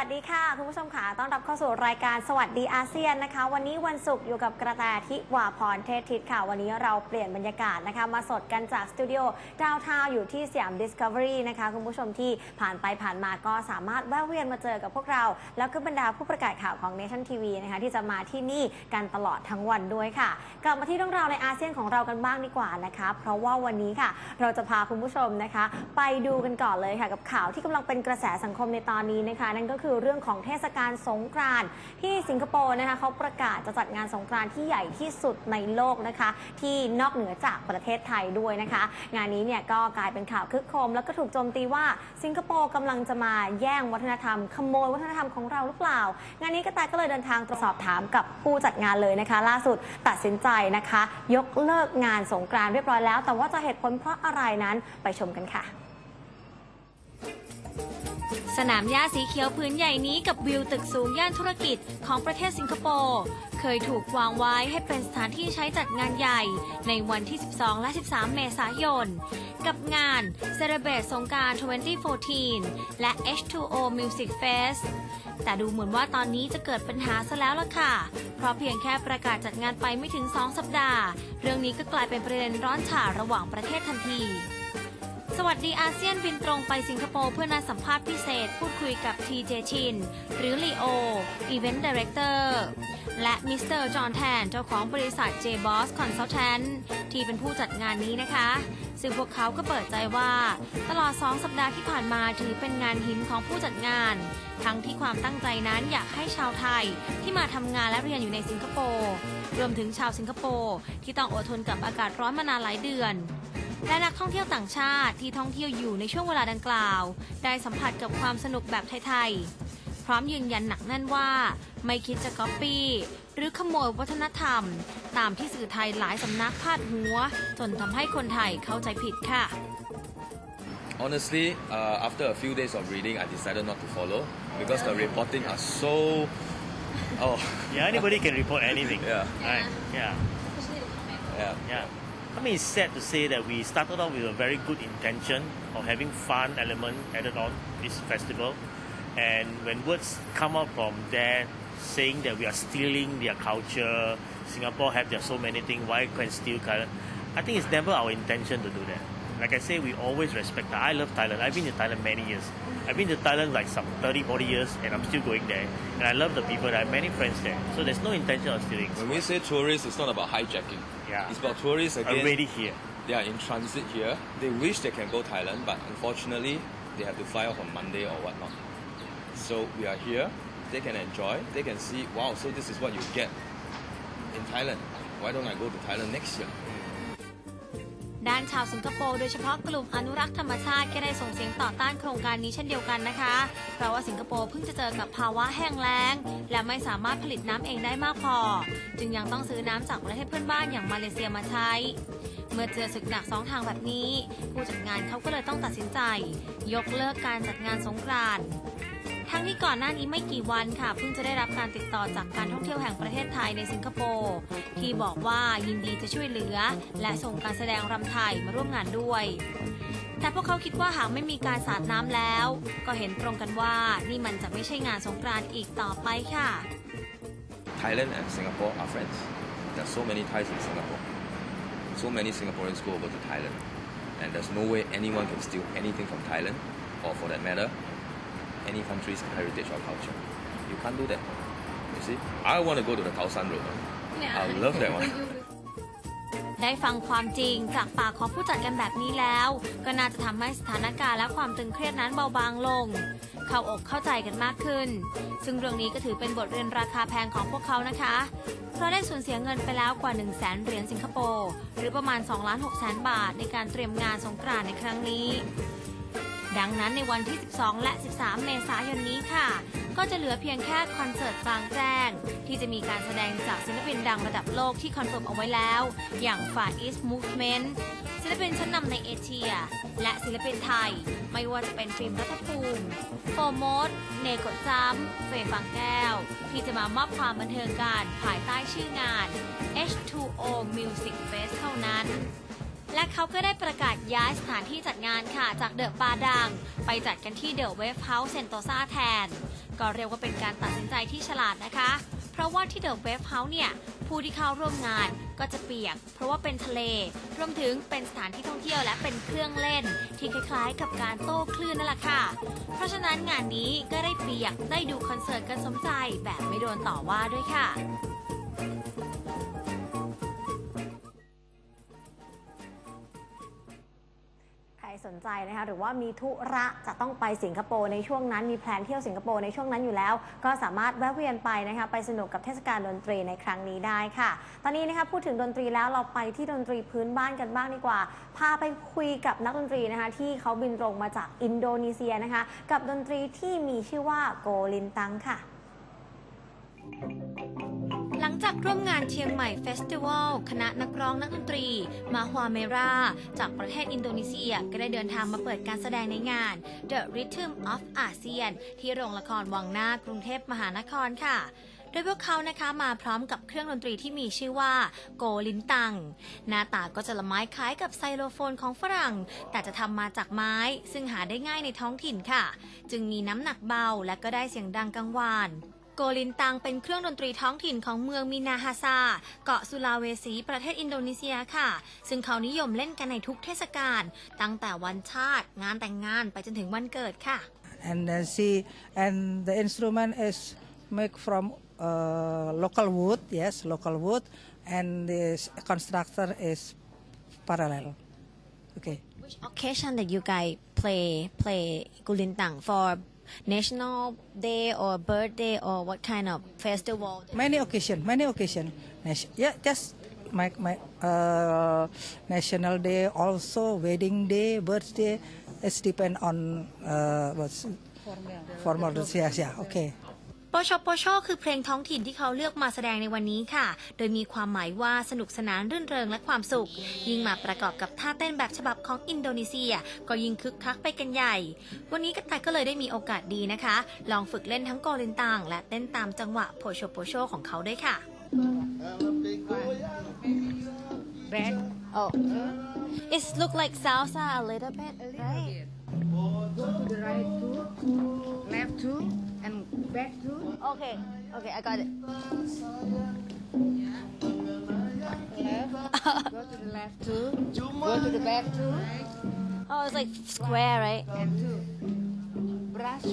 สวัสดีค่ะ คุณผู้ชมค่ะต้อนรับเข้าสู่รายการสวัสดีอาเซียนนะคะ วันนี้วันศุกร์อยู่กับกระแตทิวาพรเทศทิศค่ะ วันนี้เราเปลี่ยนบรรยากาศนะคะ มาสดกันจากสตูดิโอดาวทาวอยู่ที่สยาม Discovery นะคะ คุณผู้ชมที่ผ่านไปผ่านมาก็สามารถแวะเวียนมาเจอกับพวกเรา แล้วก็บรรดาผู้ประกาศข่าวของ Nation TV นะคะที่จะมาที่นี่กันตลอดทั้งวันด้วยค่ะ กลับมาที่เรื่องราวในอาเซียนของเรากันบ้างดีกว่านะคะ เพราะว่าวันนี้ค่ะ เราจะพาคุณผู้ชมนะคะ ไปดูกันก่อนเลยค่ะกับข่าวที่กำลังเป็นกระแสสังคมในตอนนี้นะคะ นั่นก็คือเรื่องของเทศกาลสงกรานต์ที่สิงคโปร์นะคะเขาประกาศจะจัดงานสงกรานต์ที่ใหญ่ที่สุดในโลกนะคะ ที่นอกเหนือจากประเทศไทยด้วยนะคะ งานนี้เนี่ยก็กลายเป็นข่าวคึกโครมแล้วก็ถูกโจมตีว่าสิงคโปร์กำลังจะมาแย่งวัฒนธรรม ขโมยวัฒนธรรมของเราหรือเปล่า งานนี้กระแตก็เลยเดินทางตรวจสอบถามกับผู้จัดงานเลยนะคะ ล่าสุดตัดสินใจนะคะ ยกเลิกงานสงกรานต์เรียบร้อยแล้ว แต่ว่าจะเหตุผลเพราะอะไรนั้นไปชมกันค่ะ สนามหญ้าสีเขียวพื้นใหญ่นี้กับวิวตึกสูงย่านธุรกิจของประเทศสิงคโปร์ เคยถูกวางไว้ให้เป็นสถานที่ใช้จัดงานใหญ่ ในวันที่ 12 และ 13 เมษายน กับงาน Celebrate สงการ 2014 และ H2O Music Fest แต่ดูเหมือนว่าตอนนี้จะเกิดปัญหาซะแล้วล่ะค่ะ เพราะเพียงแค่ประกาศจัดงานไปไม่ถึง 2 สัปดาห์ เรื่องนี้ก็กลายเป็นประเด็นร้อนฉาระหว่างประเทศทันที สวัสดีอาเซียนบินตรงไปสิงคโปร์เพื่อนัดสัมภาษณ์พิเศษ พูดคุยกับทีเจชิน หรือลีโอ Event Director และมิสเตอร์จอห์นแทนเจ้าของบริษัท J-Boss Consultant ที่เป็นผู้จัดงานนี้นะคะ ซึ่งพวกเขาก็เปิดใจว่า ตลอด 2 สัปดาห์ที่ผ่านมาถือเป็นงานหินของผู้จัดงาน ทั้งที่ความตั้งใจนั้นอยากให้ชาวไทยที่มาทำงานและเรียนอยู่ในสิงคโปร์รวมถึงชาวสิงคโปร์ที่ต้องอดทนกับอากาศร้อนมานานหลายเดือน และนักท่องเที่ยวต่างชาติที่ท่องเที่ยวอยู่ในช่วงเวลาดังกล่าว ได้สัมผัสกับความสนุกแบบไทยๆ พร้อมยืนยันหนักแน่นว่า ไม่คิดจะก๊อปปี้หรือขโมยวัฒนธรรม ตามที่สื่อไทยหลายสำนักพาดหัว จนทำให้คนไทยเข้าใจผิดค่ะ Honestly, uh, after a few days of reading, I decided not to follow because the reporting are so. Oh, Yeah, anybody can report anything. Yeah. Right. Yeah. yeah. Yeah. I mean, it's sad to say that we started off with a very good intention of having fun element added on this festival, and when words come out from there saying that we are stealing their culture, Singapore have their so many things, why can't steal? I think it's never our intention to do that. Like I say, we always respect. I love Thailand. I've been to Thailand many years. I've been to Thailand like some 30, 40 years, and I'm still going there. And I love the people. I have many friends there. So there's no intention of stealing. When we say tourists, it's not about hijacking. Yeah. It's about tourists again. already here. They are in transit here. They wish they can go Thailand, but unfortunately, they have to fly off on Monday or whatnot. So we are here. They can enjoy. They can see. Wow. So this is what you get in Thailand. Why don't I go to Thailand next year? ด้านชาวสิงคโปร์โดยเฉพาะกลุ่มอนุรักษ์ธรรมชาติก็ได้ส่งเสียงต่อต้านโครงการนี้เช่นเดียวกันนะคะ เพราะว่าสิงคโปร์เพิ่งจะเจอกับภาวะแห้งแล้ง และไม่สามารถผลิตน้ำเองได้มากพอ จึงยังต้องซื้อน้ำจากประเทศเพื่อนบ้านอย่างมาเลเซียมาใช้ เมื่อเจอศึกหนักสองทางแบบนี้ ผู้จัดงานเขาก็เลยต้องตัดสินใจ ยกเลิกการจัดงานสงกรานต์ ทั้งนี้ก่อนหน้านี้ไม่กี่วันค่ะเพิ่งจะได้รับการติดต่อจากการท่องเที่ยวแห่งประเทศไทยในสิงคโปร์ที่บอกว่ายินดีจะช่วยเหลือ และส่งการแสดงรำไทยมาร่วมงานด้วย แต่พวกเขาคิดว่าหากไม่มีการสาดน้ำแล้ว ก็เห็นตรงกันว่านี่มันจะไม่ใช่งานสงกรานต์อีกต่อไปค่ะ Thailand and Singapore are friends. There are so many Thais in Singapore. So many Singaporeans go over to Thailand. And there's no way anyone can steal anything from Thailand, or for that matter, any country's heritage or culture. You can't do that. You see? I want to go to the Khao San Road. I love that one. ได้ฟังความจริงจากปากของผู้จัดกันแบบนี้แล้ว ก็น่าจะทำให้สถานการณ์และความตึงเครียดนั้นเบาบางลง เข้าอกเข้าใจกันมากขึ้น ซึ่งเรื่องนี้ก็ถือเป็นบทเรียนราคาแพงของพวกเขานะคะ เพราะได้สูญเสียเงินไปแล้วกว่า 1 0 0 0 0แสนเหรียญสิงคโปร์หรือประมาณ2ล้าน6แสนบาทในการเตรียมงานสงกรานต์ในครั้งนี้ ดังนั้นในวันที่ 12 และ 13 เมษายนนี้ค่ะ ก็จะเหลือเพียงแค่คอนเสิร์ตกลางแจ้ง ที่จะมีการแสดงจากศิลปินดังระดับโลกที่คอนเฟิร์มเอาไว้แล้ว อย่าง Far East Movement ศิลปินชั้นนำในเอเชีย และศิลปินไทย ไม่ว่าจะเป็นฟิล์มรัฐภูมิโฟโมดเนโกะจัมเฟยฟังแก้ว ที่จะมามอบความบันเทิงกันภายใต้ชื่องาน H2O Music Fest เท่านั้น และเขาก็ได้ประกาศย้ายสถานที่จัดงานค่ะ จากเดอะปาดัง ไปจัดกันที่เดอะเวฟเฮาส์เซนโตซาแทน ก็เรียกว่าเป็นการตัดสินใจที่ฉลาดนะคะ เพราะว่าที่เดอะเวฟเฮาส์เนี่ย ผู้ที่เข้าร่วมงานก็จะเปียก เพราะว่าเป็นทะเล รวมถึงเป็นสถานที่ท่องเที่ยวและเป็นเครื่องเล่น ที่คล้ายๆ กับการโต้คลื่นนั่นแหละค่ะ เพราะฉะนั้นงานนี้ก็ได้เปียกได้ดูคอนเสิร์ตกันสมใจแบบไม่โดนต่อว่าด้วยค่ะ นใจนะคะหรือว่ามีธุระจะต้องไปสิงคโปร์ในช่วงนั้นมีแพลนเที่ยวสิงคโปร์ในช่วงนั้นอยู่แล้ว ก็สามารถแวะเวียนไปนะคะไปสนุกกับเทศกาลดนตรีในครั้งนี้ได้ค่ะ ตอนนี้นะคะพูดถึงดนตรีแล้วเราไปที่ดนตรีพื้นบ้านกันบ้างดีกว่า พาไปคุยกับนักดนตรีนะคะที่เขาบินตรงมาจากอินโดนีเซียนะคะ กับดนตรีที่มีชื่อว่าโกลินตังค่ะหลัง จากร่วมงานเชียงใหม่เฟสติวัลคณะนักร้องนักดนตรี มาฮวาเมรา จากประเทศอินโดนีเซียก็ได้เดินทางมาเปิดการแสดงในงาน The Rhythm of ASEAN ที่โรงละครวังหน้ากรุงเทพมหานครค่ะโดยพวกเขานะคะมาพร้อมกับเครื่องดนตรีที่มีชื่อว่าโกลินตัง หน้าตาก็จะละไม้คล้ายกับไซโลโฟนของฝรั่ง แต่จะทำมาจากไม้ซึ่งหาได้ง่ายในท้องถิ่นค่ะ จึงมีน้ำหนักเบาและก็ได้เสียงดังกังวาน โกลินตังเป็นเครื่องดนตรีท้องถิ่นของเมืองมินาฮาซา เกาะสุลาเวสีประเทศอินโดนีเซียค่ะ ซึ่งเขานิยมเล่นกันในทุกเทศกาลตั้งแต่วันชาติ งานแต่งงานไปจนถึงวันเกิดค่ะ and then see and the instrument is made from uh, local wood yes local wood and the constructor is parallel okay Which occasion that you guys play play gulintang for national day or birthday or what kind of festival? Many occasion many occasion. Yeah just my my uh, national day also wedding day birthday it's depend on uh, what's formal. yes yeah okay ปชปช คือเพลงท้องถิ่นที่เขาเลือกมาแสดงในวันนี้ค่ะ โดยมีความหมายว่าสนุกสนานรื่นเริงและความสุข ยิ่งมาประกอบกับท่าเต้นแบบฉบับของอินโดนีเซีย ก็ยิ่งคึกคักไปกันใหญ่ วันนี้กระต่ายก็เลยได้มีโอกาสดีนะคะ ลองฝึกเล่นทั้งโกลินตังและเต้นตามจังหวะโพโชโปโชของเขาด้วยค่ะ back Oh it look like salsa a little bit right go to the right two left two and back two okay okay I got it. Left go to the left two go to the back two oh it's like square right? And two. Brush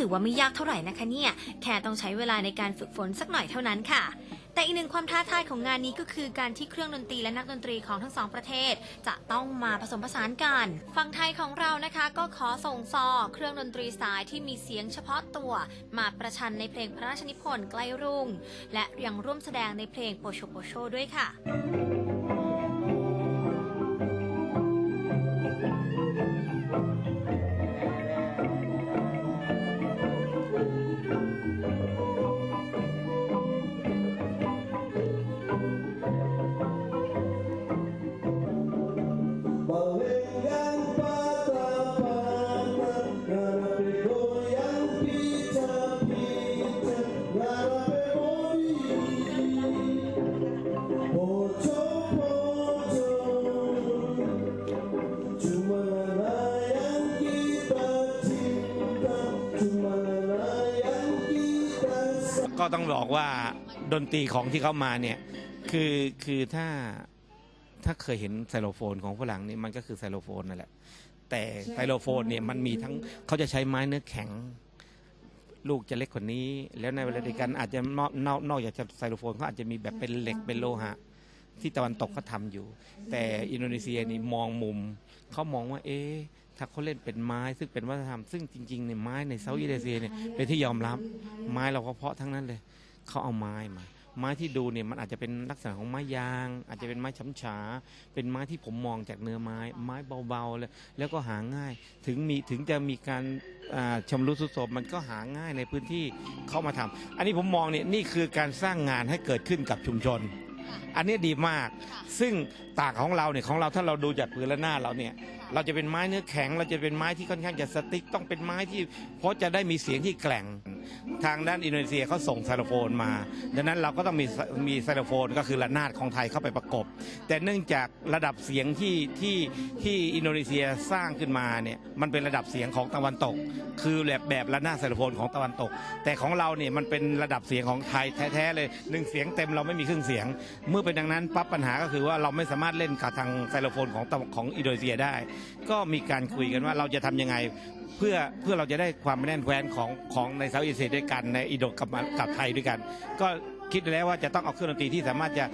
ถือว่าไม่ยากเท่าไหร่นะคะเนี่ย แค่ต้องใช้เวลาในการฝึกฝนสักหน่อยเท่านั้นค่ะ แต่อีกหนึ่งความท้าทายของงานนี้ก็คือการที่เครื่องดนตรีและนักดนตรีของทั้งสองประเทศ จะต้องมาผสมผสานกันฝั่งไทยของเรานะคะ ก็ขอส่งซอ เครื่องดนตรีสายที่มีเสียงเฉพาะตัว มาประชันในเพลงพระราชนิพนธ์ใกล้รุ่ง และยังร่วมแสดงในเพลงโปโชโปโชด้วยค่ะ ต้องบอกว่าดนตรีของที่เขามาเนี่ยคือคือถ้าถ้าเคยเห็นไซโลโฟนของฝรั่งนี่มันก็คือไซโลโฟนนั่นแหละ แต่ไซโลโฟนเนี่ยมันมีทั้งเขาจะใช้ไม้เนื้อแข็ง ลูกจะเล็กกว่านี้ แล้วในเวลาเดียวกันอาจจะนอกนอกนอกจากจะไซโลโฟนเขาอาจจะมีแบบเป็นเหล็กเป็นโลหะ ที่ตะวันตกเขาทำอยู่ แต่อินโดนีเซียนี่มองมุมเขามองว่า เอ๊ะ ถ้าเขาเล่นเป็นไม้ซึ่งเป็นวัฒนธรรมซึ่งจริงๆเนี่ยไม้ในเซาท์อีสเอเชียเนี่ยเป็นที่ยอมรับไม้เราก็เพาะทั้งนั้นเลยเขาเอาไม้มา ไม้ที่ดูเนี่ยมันอาจจะเป็นลักษณะของไม้ยาง อาจจะเป็นไม้ช้ำฉา เป็นไม้ที่ผมมองจากเนื้อไม้ ไม้เบาๆเลยแล้วก็หาง่าย ถึงมีถึงจะมีการอ่าชำรุดทรุดโทรมมันก็หาง่ายในพื้นที่เข้ามาทำอันนี้ผมมองเนี่ยนี่คือการสร้างงานให้เกิดขึ้นกับชุมชน อันนี้ดีมาก ซึ่งต่างของเราเนี่ยของเราถ้าเราดูจากพื้นและหน้าเราเนี่ยเราจะเป็นไม้เนื้อแข็ง เราจะเป็นไม้ที่ค่อนข้างจะสติ๊กต้องเป็นไม้ที่เพราะจะได้มีเสียงที่แกร่ง ทางด้านอินโดนีเซียเขาส่งไซโลโฟนมา ดังนั้นเราก็ต้องมีมีไซโลโฟนก็คือระนาดของไทยเข้าไปประกบ แต่เนื่องจากระดับเสียงที่ที่ที่อินโดนีเซียสร้างขึ้นมาเนี่ยมันเป็นระดับเสียงของตะวันตก คือแบบแบบระนาดไซโลโฟนของตะวันตก แต่ของเราเนี่ยมันเป็นระดับเสียงของไทยแท้ๆเลยหนึ่งเสียงเต็มเราไม่มีครึ่งเสียง เมื่อเป็นดังนั้นปั๊บปัญหาก็คือว่าเราไม่สามารถเล่นกับทางไซโลโฟนของของอินโดนีเซียได้ ก็มีการคุยกันว่าเราจะทำยังไง เพื่อเพื่อเราจะได้ความแน่นแฟ้นของของในเซาท์อีสเอเชียด้วยกันในอินโดกับกับไทยด้วยกัน ก็ คิดแล้วว่าจะต้องเอาเครื่องดนตรีที่สามารถจะ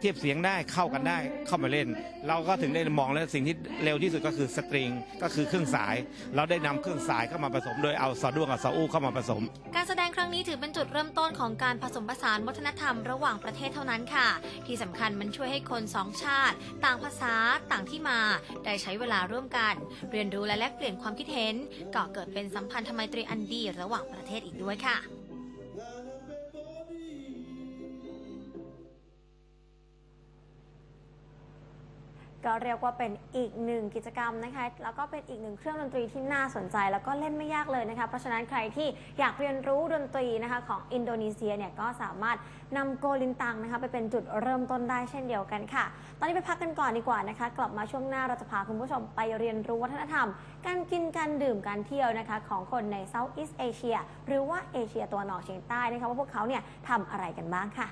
เทียบเสียงได้เข้ากันได้เข้ามาเล่น เราก็ถึงได้มองแล้วสิ่งที่เร็วที่สุดก็คือสตริงก็คือเครื่องสาย เราได้นำเครื่องสายเข้ามาผสม โดยเอาซอด้วงกับซออู้เข้ามาผสม การแสดงครั้งนี้ถือเป็นจุดเริ่มต้นของการผสมผสานวัฒนธรรมระหว่างประเทศเท่านั้นค่ะ ที่สำคัญมันช่วยให้คนสองชาติ ต่างภาษาต่างที่มา ได้ใช้เวลาร่วมกัน เรียนรู้และแลกเปลี่ยนความคิดเห็นก่อเกิดเป็นสัมพันธไมตรีอันดีระหว่างประเทศอีกด้วยค่ะ ก็เรียกว่าเป็นอีกหนึ่งกิจกรรมนะคะ แล้วก็เป็นอีกหนึ่งเครื่องดนตรีที่น่าสนใจ แล้วก็เล่นไม่ยากเลยนะคะ เพราะฉะนั้นใครที่อยากเรียนรู้ดนตรีนะคะของอินโดนีเซียเนี่ยก็สามารถนำโกลินตังนะคะไปเป็นจุดเริ่มต้นได้เช่นเดียวกันค่ะ ตอนนี้ไปพักกันก่อนดีกว่านะคะ กลับมาช่วงหน้าเราจะพาคุณผู้ชมไปเรียนรู้วัฒนธรรม การกินการดื่มการเที่ยวนะคะของคนในเซาท์อีสเอเชียหรือว่าเอเชียตะวันออกเฉียงใต้นะคะว่าพวกเขาเนี่ยทำอะไรกันบ้างค่ะ